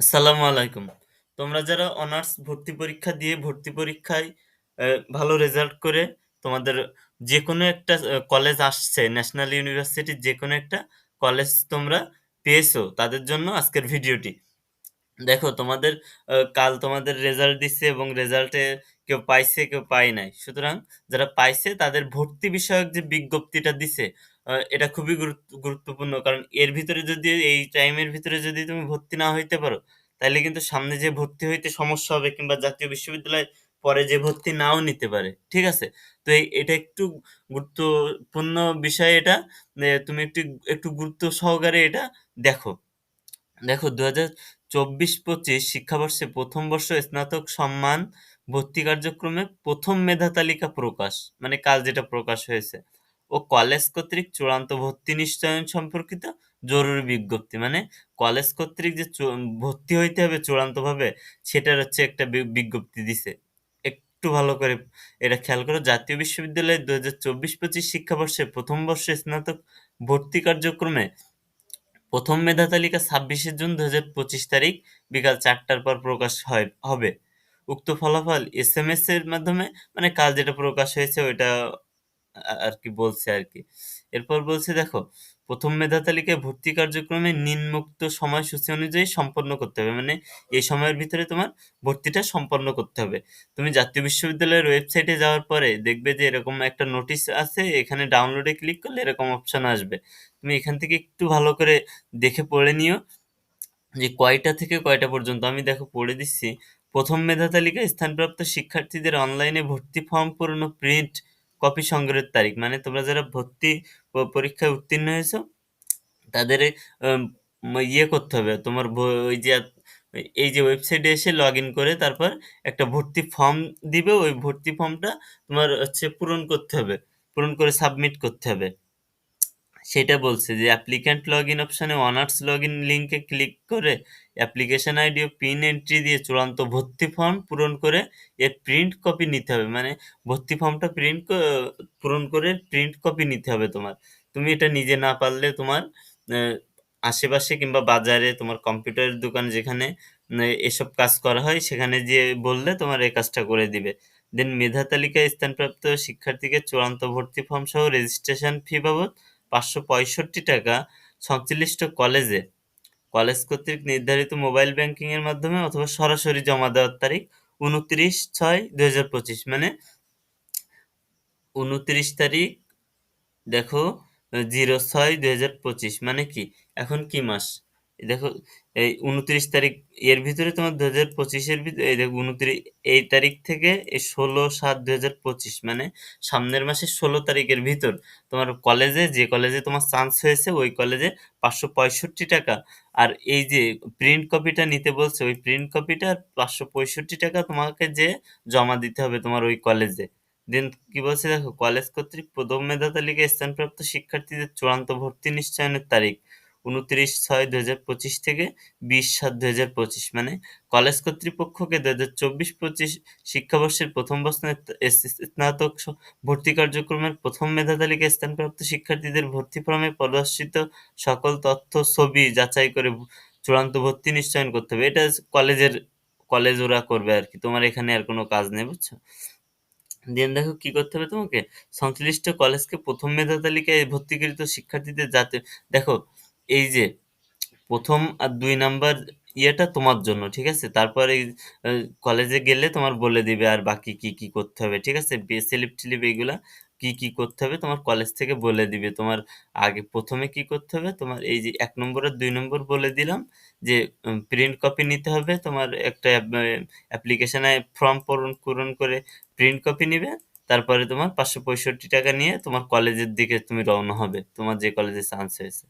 আসসালামু আলাইকুম। তোমরা যারা অনার্স ভর্তি পরীক্ষা দিয়ে ভর্তি পরীক্ষায় ভালো রেজাল্ট করে তোমাদের যে কোনো একটা কলেজ আসছে ন্যাশনাল ইউনিভার্সিটির যেকোনো একটা কলেজ তোমরা পেয়েছ, তাদের জন্য আজকের ভিডিওটি। দেখো তোমাদের কাল তোমাদের রেজাল্ট দিচ্ছে এবং রেজাল্টে কেউ পাইছে, কেউ পায় নাই। সুতরাং যারা পাইছে তাদের ভর্তি বিষয়ক যে বিজ্ঞপ্তিটা দিছে, এটা খুবই গুরুত্ব গুরুত্বপূর্ণ। কারণ এর ভিতরে যদি এই টাইমের ভিতরে যদি তুমি ভর্তি না হইতে পারো, তাহলে কিন্তু সামনে যেয়ে ভর্তি হইতে সমস্যা হবে কিংবা জাতীয় বিশ্ববিদ্যালয়ে পরে যেয়ে ভর্তি নাও নিতে পারে। ঠিক আছে? তো এটা একটু গুরুত্বপূর্ণ বিষয় এটা। তুমি একটু, একটু গুরুত্ব সহকারে এটা দেখো। দেখো ২০২৪-২৫ শিক্ষাবর্ষে প্রথম বর্ষ স্নাতক সম্মান ভর্তি কার্যক্রমে প্রথম মেধা তালিকা প্রকাশ। মানে কাল যেটা প্রকাশ হয়েছে। ও কলেজ কর্তৃক চূড়ান্ত ভর্তি নিশ্চয়ন সম্পর্কিত জরুরি বিজ্ঞপ্তি। মানে কলেজ কর্তৃক যে ভর্তি হইতে হবে চূড়ান্তভাবে, সেটার হচ্ছে একটা বিজ্ঞপ্তি দিছে। একটু ভালো করে এটা খেয়াল করো। জাতীয় বিশ্ববিদ্যালয়ে ২০২৪-২৫ শিক্ষাবর্ষে প্রথম বর্ষে স্নাতক ভর্তি কার্যক্রমে প্রথম মেধা তালিকা ২৬শে জুন ২০২৫ তারিখ বিকাল চারটার পর প্রকাশ হয়, হবে। উক্ত ফলাফল এসএমএস এর মাধ্যমে মানে কাল যেটা প্রকাশ হয়েছে ওইটা আ আরকি বলছে আর কি এরপর বলছে দেখো, প্রথম মেধা তালিকায় ভর্তি কার্যক্রমে নিম্নোক্ত সময়সূচি অনুযায়ী সম্পন্ন করতে হবে। মানে এই সময়ের ভিতরে তোমার ভর্তিটা সম্পন্ন করতে হবে। তুমি জাতীয় বিশ্ববিদ্যালয়ের ওয়েবসাইটে যাওয়ার পরে দেখবে যে এরকম একটা নোটিশ আছে, এখানে ডাউনলোডে ক্লিক করলে এরকম অপশন আসবে। তুমি এখান থেকে একটু ভালো করে দেখে পড়ে নিও যে কয়টা থেকে কয়টা পর্যন্ত। আমি দেখো পড়ে দিচ্ছি। প্রথম মেধা তালিকায় স্থানপ্রাপ্ত শিক্ষার্থীদের অনলাইনে ভর্তি ফর্ম পূরণ প্রিন্ট কপি সংগ্রহের তারিখ। মানে তোমরা যারা ভর্তি পরীক্ষায় উত্তীর্ণ হয়েছো, তাদের ইয়ে করতে হবে। তোমার ওই যে এই যে ওয়েবসাইটে এসে লগ ইন করে তারপর একটা ভর্তি ফর্ম দিবে। ওই ভর্তি ফর্মটা তোমার হচ্ছে পূরণ করতে হবে। পূরণ করে সাবমিট করতে হবে। সেটা বলছে যে অ্যাপ্লিক্যান্ট লগ ইন অপশানে অনার্স লগ ইন লিংকে ক্লিক করে অ্যাপ্লিকেশন আইডি ও পিন এন্ট্রি দিয়ে চূড়ান্ত ভর্তি ফর্ম পূরণ করে এর প্রিন্ট কপি নিতে হবে। মানে ভর্তি ফর্মটা প্রিন্ট পূরণ করে প্রিন্ট কপি নিতে হবে তোমার। তুমি এটা নিজে না পারলে তোমার আশেপাশে কিংবা বাজারে তোমার কম্পিউটারের দোকান যেখানে এসব কাজ করা হয়, সেখানে যেয়ে বললে তোমার এই কাজটা করে দিবে। দেন মেধা তালিকায় স্থানপ্রাপ্ত শিক্ষার্থীকে চূড়ান্ত ভর্তি ফর্ম সহ রেজিস্ট্রেশন ফি বাবদ ৳৫৬৫ সংশ্লিষ্ট কলেজে, কলেজ কর্তৃক নির্ধারিত মোবাইল ব্যাংকিংয়ের মাধ্যমে অথবা সরাসরি জমা দেওয়ার তারিখ ২৯/৬/২০২৫ মানে ২৯ তারিখ দেখো ০৬/২০২৫ মানে কি? এখন কি মাস? দেখো, এই ২৯ তারিখ, এর ভিতরে তোমার দু হাজার পঁচিশের ভিতরে এই দেখো ২৯ এই তারিখ থেকে এই ১৬/৭/২০২৫ মানে সামনের মাসের ১৬ তারিখের ভিতর তোমার কলেজে, যে কলেজে তোমার চান্স হয়েছে, ওই কলেজে ৳৫৬৫ আর এই যে প্রিন্ট কপিটা নিতে বলছে, ওই প্রিন্ট কপিটা ৳৫৬৫ তোমাকে যে জমা দিতে হবে তোমার ওই কলেজে। দেন কি বলছে দেখো, কলেজ কর্তৃক ১ম মেধা তালিকায় স্থানপ্রাপ্ত শিক্ষার্থীদের চূড়ান্ত ভর্তি নিশ্চয়নের তারিখ ২৯/৬/২০২৫ থেকে ২০/৭/২০২৫ মানে কলেজ কর্তৃপক্ষকে ২০২৪-২৫ শিক্ষাবর্ষের ১ম বর্ষের স্নাতক ভর্তি কার্যক্রমের প্রথম মেধা তালিকায় স্থানপ্রাপ্ত শিক্ষার্থীদের ভর্তি ফর্মে প্রদর্শিত সকল তথ্য, ছবি যাচাই করে চূড়ান্ত ভর্তি নিশ্চয়ন করতে হবে। এটা কলেজের কলেজ ওরা করবে আরকি। তোমার এখানে আর কোনো কাজ নেই, বুঝছ? দেন দেখো কি করতে হবে তোমাকে? সংশ্লিষ্ট কলেজকে প্রথম মেধা তালিকায় ভর্তিকৃত শিক্ষার্থীদের যাতে দেখো এই যে প্রথম আর দুই নাম্বার ইয়েটা তোমার জন্য, ঠিক আছে? তারপরে কলেজে গেলে তোমার বলে দিবে আর বাকি কি, কি করতে হবে, ঠিক আছে? বে স্লিপ-টিলিপ এগুলা কি, কি করতে হবে তোমার কলেজ থেকে বলে দিবে। তোমার আগে ১ম এ কি করতে হবে? তোমার এই যে এক নম্বর আর দুই নম্বর বলে দিলাম যে প্রিন্ট কপি নিতে হবে। তোমার একটা অ্যাপ অ্যাপ্লিকেশনে ফর্ম পূরণ পূরণ করে প্রিন্ট কপি নিবে। তারপরে তোমার ৳৫৬৫ নিয়ে তোমার কলেজের দিকে তুমি রওনা হবে। তোমার যে কলেজে চান্স হয়েছে।